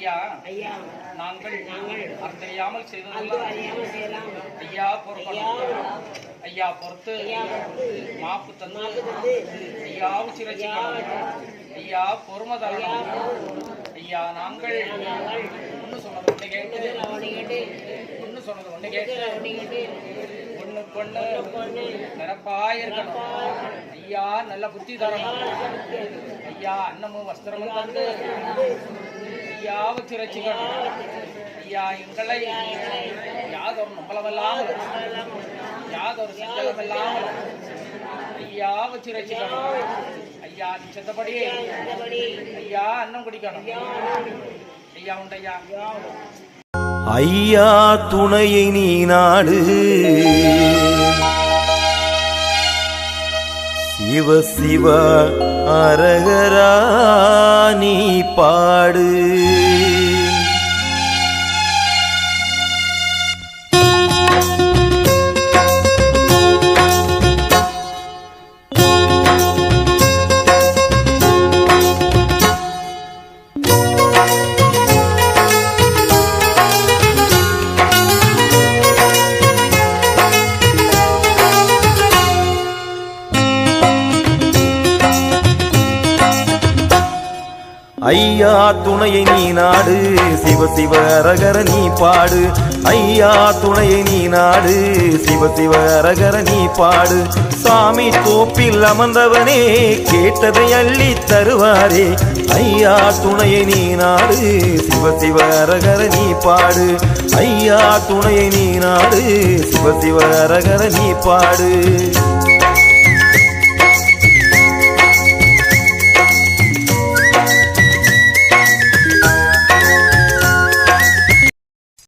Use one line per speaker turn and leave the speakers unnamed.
ஐயா.
ஐயா.
நாங்கள்
நாங்கள்
அறியாமல் செய்ததெல்லாம் ஐயா பொறுக்கணும் ஐயா. பொறுத்து மாப்பு தந்து
மாப்பு தந்து
ஐயா உச்சிரச்சிக்கணும் ஐயா. பொறுமை தரணும் ஐயா. நாங்கள் ஒன்று சொன்னது ஒன்று கேட்டு ஒன்று சொன்னது ஒன்று கேட்டு ஒன்று
பொண்ணு
நிரப்பாய் இருக்கணும் ஐயா நல்ல புத்தி தரணும் ஐயா அன்னமும் வஸ்திரமும் தந்து ஐயா வச்சிரச்சிக்கணும் ஐயா எங்களை யாதொரு நம்பளமில்லாமல் யாதொரு சஞ்சலமில்லாமல் ஐயா வச்சிரச்சிக்கணும் ஐயா நீ ஐயா அன்னம் குடிக்கணும். ஐயா உண்டையா
ஐயா துணையை நீ நாடு. சிவ சிவ அரகரா நீ பாடு. ஐயா துணையை நீ நாடு. சிவ சிவ ரகர நீ பாடு. ஐயா துணையை நீ நாடு. சிவ சிவ ரகர நீ பாடு. சாமி தோப்பில் அமர்ந்தவனே கேட்டதை அள்ளி தருவாரே. ஐயா துணையை நீ நாடு. சிவ சிவ ரகர நீ பாடு. ஐயா துணையை நீ நாடு. சிவ சிவ ரகர நீ பாடு.